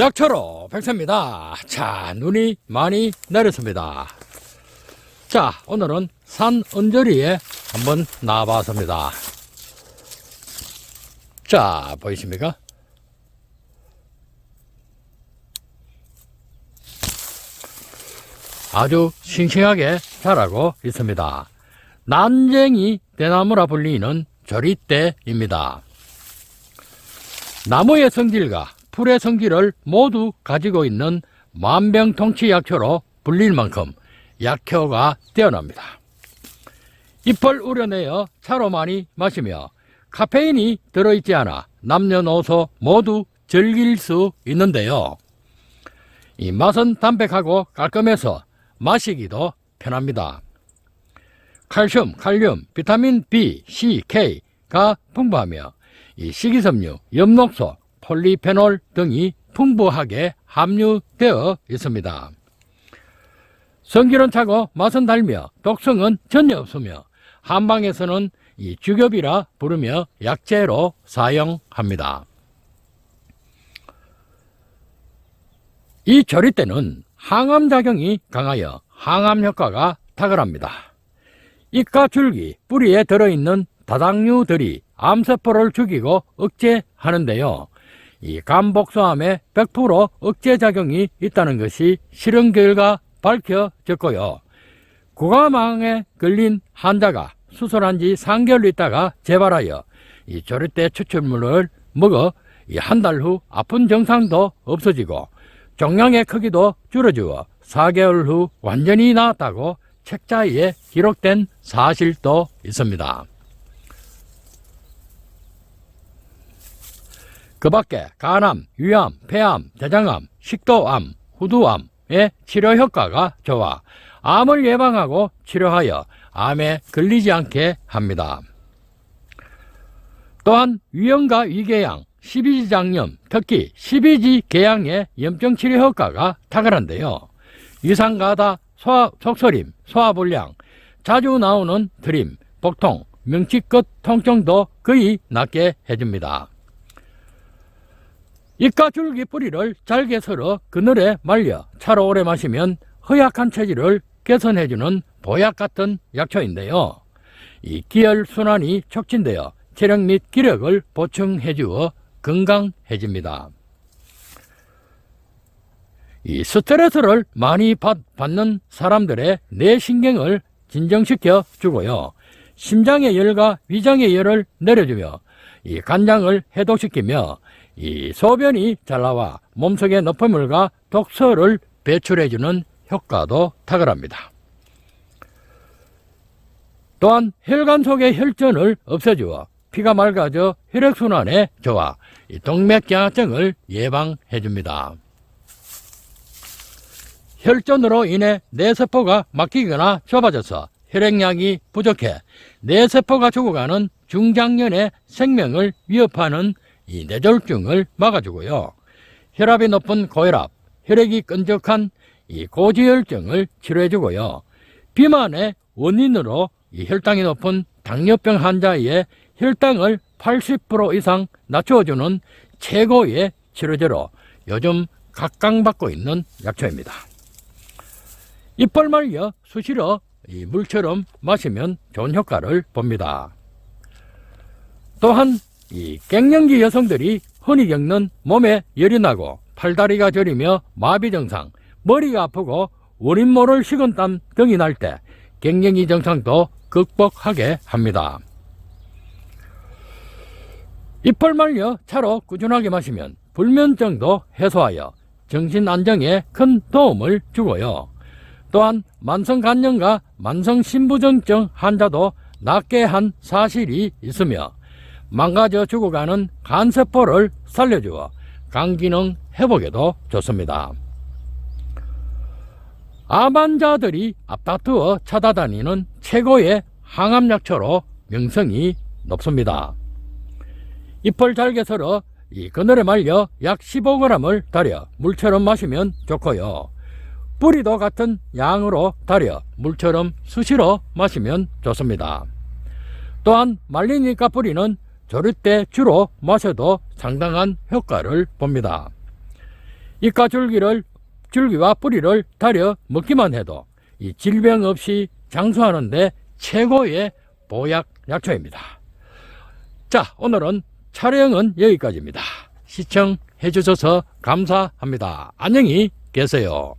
약초로 백세입니다. 자, 눈이 많이 내렸습니다. 자, 오늘은 산 언저리에 한번 나와봤습니다. 자, 보이십니까? 아주 싱싱하게 자라고 있습니다. 난쟁이 대나무라 불리는 조리대입니다. 나무의 성질과 풀의 성질을 모두 가지고 있는 만병통치 약효로 불릴 만큼 약효가 뛰어납니다. 잎을 우려내어 차로 많이 마시며 카페인이 들어있지 않아 남녀노소 모두 즐길 수 있는데요. 이 맛은 담백하고 깔끔해서 마시기도 편합니다. 칼슘, 칼륨, 비타민 B, C, K가 풍부하며 이 식이섬유, 엽록소, 폴리페놀 등이 풍부하게 함유되어 있습니다. 성질은 차고 맛은 달며 독성은 전혀 없으며 한방에서는 이 주겹이라 부르며 약재로 사용합니다. 이 조리대는 항암 작용이 강하여 항암 효과가 탁월합니다. 잎과 줄기, 뿌리에 들어있는 다당류들이 암세포를 죽이고 억제하는데요. 이 간복소암에 100% 억제 작용이 있다는 것이 실험 결과 밝혀졌고요. 구가망에 걸린 환자가 수술한 지 3개월 있다가 재발하여 이 조리대 추출물을 먹어 한 달 후 아픈 증상도 없어지고 종양의 크기도 줄어주어 4개월 후 완전히 나았다고 책자에 기록된 사실도 있습니다. 그 밖에 간암, 위암, 폐암, 대장암, 식도암, 후두암의 치료 효과가 좋아 암을 예방하고 치료하여 암에 걸리지 않게 합니다. 또한 위염과 위궤양, 십이지장염, 특히 십이지 궤양의 염증 치료 효과가 탁월한데요. 위상가다, 소화, 속설임, 소화불량, 자주 나오는 트림, 복통, 명치끝 통증도 거의 낫게 해줍니다. 잎과 줄기 뿌리를 잘게 썰어 그늘에 말려 차로 오래 마시면 허약한 체질을 개선해주는 보약 같은 약초인데요. 이 기혈 순환이 촉진되어 체력 및 기력을 보충해 주어 건강해집니다. 이 스트레스를 많이 받, 받는 사람들의 뇌신경을 진정시켜 주고요. 심장의 열과 위장의 열을 내려주며 이 간장을 해독시키며 이 소변이 잘 나와 몸속의 너프물과 독소를 배출해주는 효과도 탁월합니다. 또한 혈관 속의 혈전을 없애주어 피가 맑아져 혈액순환에 좋아 이 동맥경화증을 예방해줍니다. 혈전으로 인해 뇌세포가 막히거나 좁아져서 혈액량이 부족해 뇌세포가 죽어가는 중장년의 생명을 위협하는 이 뇌졸중을 막아주고요. 혈압이 높은 고혈압, 혈액이 끈적한 이 고지혈증을 치료해주고요. 비만의 원인으로 이 혈당이 높은 당뇨병 환자의 혈당을 80% 이상 낮춰주는 최고의 치료제로 요즘 각광받고 있는 약초입니다. 잎을 말려 수시로 이 물처럼 마시면 좋은 효과를 봅니다. 또한 이 갱년기 여성들이 흔히 겪는 몸에 열이 나고 팔다리가 저리며 마비 증상, 머리가 아프고 원인 모를 식은땀 등이 날 때 갱년기 증상도 극복하게 합니다. 잎을 말려 차로 꾸준하게 마시면 불면증도 해소하여 정신 안정에 큰 도움을 주고요. 또한 만성 간염과 만성 신부증증 환자도 낫게 한 사실이 있으며 망가져 죽어가는 간세포를 살려주어 간 기능 회복에도 좋습니다. 암 환자들이 앞다투어 찾아다니는 최고의 항암약초로 명성이 높습니다. 잎을 잘게 썰어 이 그늘에 말려 약 15g을 달여 물처럼 마시면 좋고요. 뿌리도 같은 양으로 달여 물처럼 수시로 마시면 좋습니다. 또한 잎과 뿌리는 조릴 때 주로 마셔도 상당한 효과를 봅니다. 이과 줄기를 줄기와 뿌리를 다려 먹기만 해도 이 질병 없이 장수하는데 최고의 보약 약초입니다. 자, 오늘은 촬영은 여기까지입니다. 시청해 주셔서 감사합니다. 안녕히 계세요.